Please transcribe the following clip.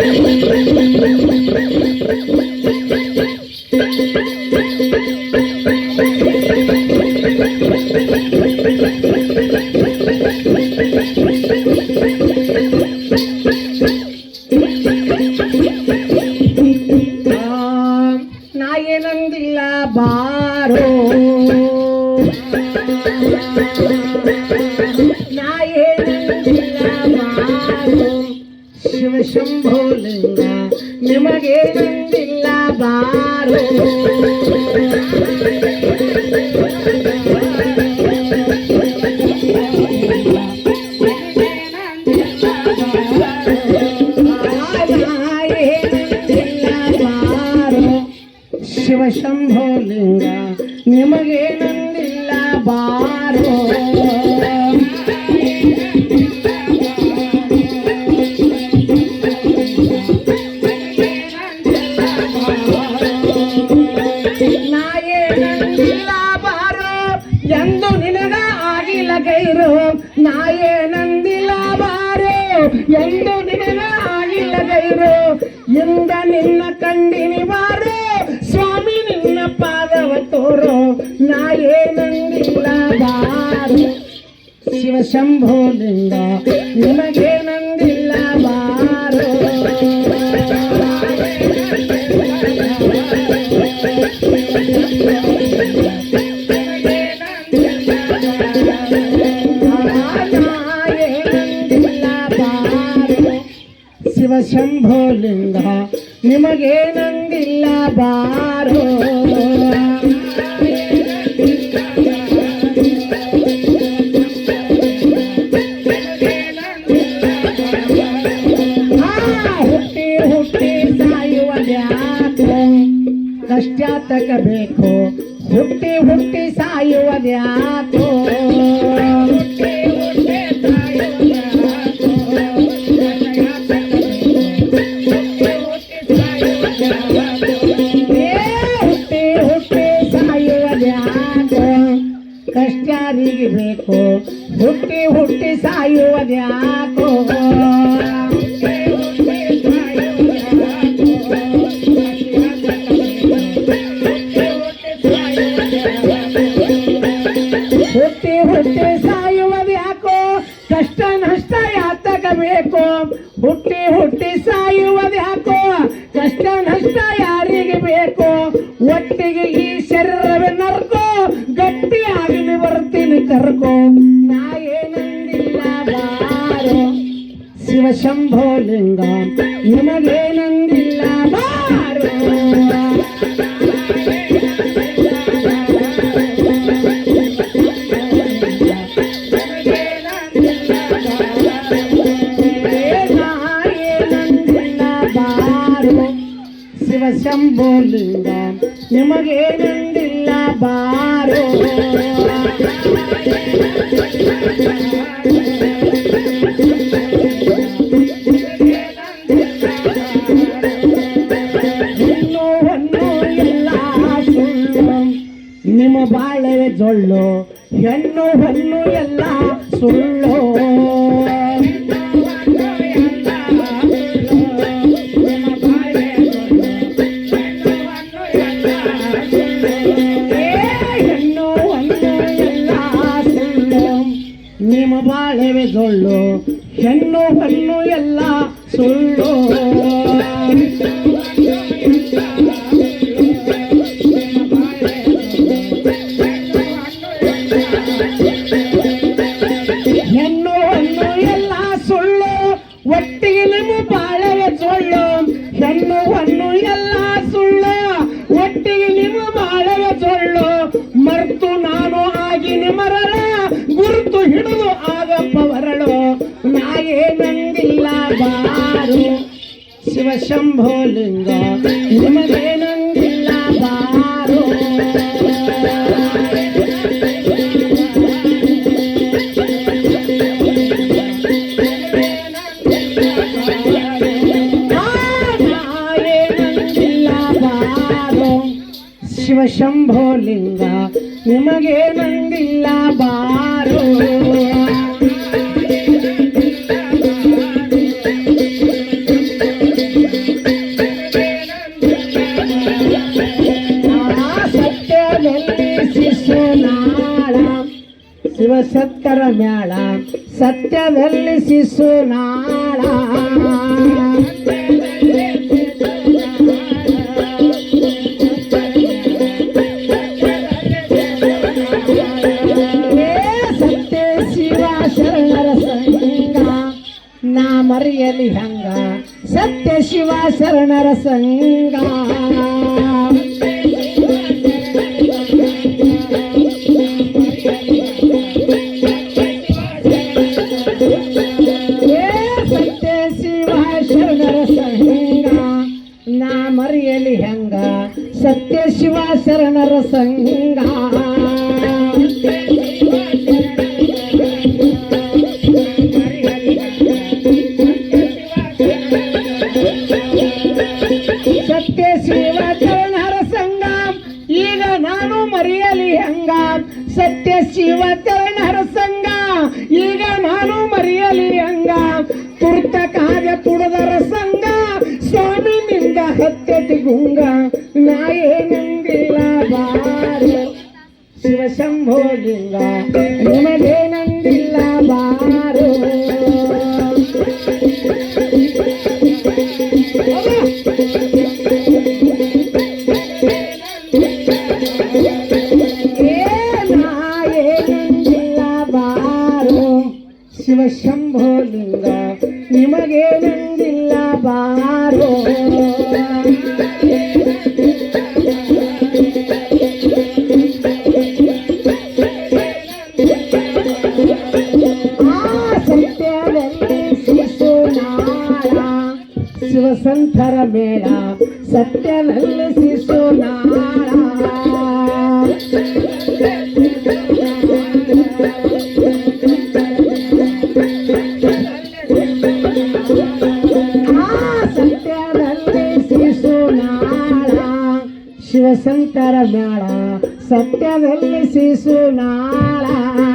Thank you. ಶಿವಶಂಭೋಲಿಂಗ ನಿಮಗೇನಂದಿಲ್ಲ ಬಾರೋ. ಶಿವಶಂಭೋಲಿಂಗ ನಿಮಗೆ ನಂದಿಲ್ಲ ಬಾರೋ. ನಿನ್ನ ಕಂಡಿನಿ ಬಾರೋ ಸ್ವಾಮಿ ನಿನ್ನ ಪಾದವ ತೋರು ನಾ ಏನಂದಿಲ್ಲ ಬಾರೋ ಶಿವಶಂಭೋಲಿಂಗ ನಿಮಗೇನಂದಿಲ್ಲ ಬಾರೋ ಶಿವಶಂಭೋಲಿಂಗ ನಿಮಗೇನಂದಿಲ್ಲ ಬಾರೋ. ಹುಟ್ಟಿ ಹುಟ್ಟಿ ಹುಟ್ಟಿ ಸಾಯುವುದ್ಯಾಕೋ ಕಷ್ಟಾತಕ ಬೇಕು ಹುಟ್ಟಿ ಹುಟ್ಟಿ ಸಾಯುವ ಹುಟ್ಟಿ ಕಷ್ಟಾರಿಗೆ ಬೇಕು ಹುಟ್ಟಿ ಹುಟ್ಟಿ ಸಾಯುವುದ್ಯಾಕೋ ಹುಟ್ಟಿ ಹುಟ್ಟಿ ಸಾಯುವುದ್ಯಾಕೋ ಕಷ್ಟ ನಷ್ಟ ಯಾತಕ ಬೇಕು ಹುಟ್ಟಿ ಹುಟ್ಟಿ ಸಾಯುವುದ್ಯಾಕೋ ಕಷ್ಟ ನಷ್ಟ ಶಿವಶಂಭೋಲಿಂಗ ನಿಮಗೇನಂದಿಲ್ಲ ಬಾರೋ ಏನಂದಿಲ್ಲ ಬಾರೋ ಶಿವಶಂಭೋಲಿಂಗ ನಿಮಗೇನಂದಿಲ್ಲ ಬಾರೋ ಹೆಣ್ಣು ಹೊನ್ನು ಎಲ್ಲ ಸುಳ್ಳು ಏ ಹೆಣ್ಣು ಹೊನ್ನು ಎಲ್ಲ ಸುಳ್ಳು ನಿಮ್ಮ ಬಾಳವೆ ಜೊಳ್ಳು ಹೆಣ್ಣು ಹೊನ್ನು ಎಲ್ಲ ಸುಳ್ಳು ನಿಮ್ಮ ಬಾಳವೆ ಸುಳ್ಳು ಹೆಣ್ಣು ಹಣ್ಣು, ಎಲ್ಲ ಸುಳ್ಳು. ಒಟ್ಟಿಗೆ ನಿಮ್ಮ ಬಾಳವೆ ಸುಳ್ಳು, ಮರ್ತು ನಾನು ಆಗಿ ನಿಮರಳ ಗುರುತು ಹಿಡಿದು ಆಗಪ್ಪ ವರಳು ನಾಯೇ ನಂದಿಲ್ಲ ಬಾರು. ಶಿವಶಂಭೋಲಿಂಗ, ನಿಮಗೆ ನಂದಿಲ್ಲ ಬಾರು. ಶಿವ ಶಂಭೋ ಲಿಂಗ ನಿಮಗೆ ನಂಗಿಲ್ಲ ಬಾರೋ. ಶಿವ ಸತ್ತರ ಮ್ಯಾಳ ಸತ್ಯದಲ್ಲಿ ಶಿಶು ನಾಳ. ಮರೆಯಲಿ ಹಂಗ. ಸತ್ಯ ಶಿವ ಶರಣರ ಸಂಗ ಸತ್ಯ ಶಿವ ಶರಣರ ನಾ ಮರೆಯಲಿ ಹೆಂಗ. ಸತ್ಯ ಶಿವ ಶರಣರ ಸಂಗ ನಾನು ಮರೆಯಲಿ ಹಂಗ. ಸತ್ಯ ಶಿವ ಚರಣ ಸಂಗ ಈಗ ನಾನು ಮರೆಯಲಿ ಹಂಗ. ತುರ್ತ ಕಾರ್ಯ ತುಡದರ ಸಂಗ. ಹತ್ಯತಿ ಗುಂಗ. ನಾಯೇ ನಂದಿಲ್ಲ ಬಾರು. ಶಿವ ಶಂಭೋ ಲಿಂಗ. ಶಿವ ಶಂಭೋ ಲಿಂಗ ನಿಮಗೆ ನಂದಿಲ್ಲ ಬಾರೋ ಆ ಸತ್ಯದಲ್ಲಿ ಶಿಶುನಾಳ ಶಿವಸಂತರ ಮೇಳ ಸತ್ಯದಲ್ಲಿ ಶಿಶುನಾಳ ಶಿವಸಂತರ ಸತ್ಯವೆಲ್ಲ ಶಿಶುನಾಳ ಆ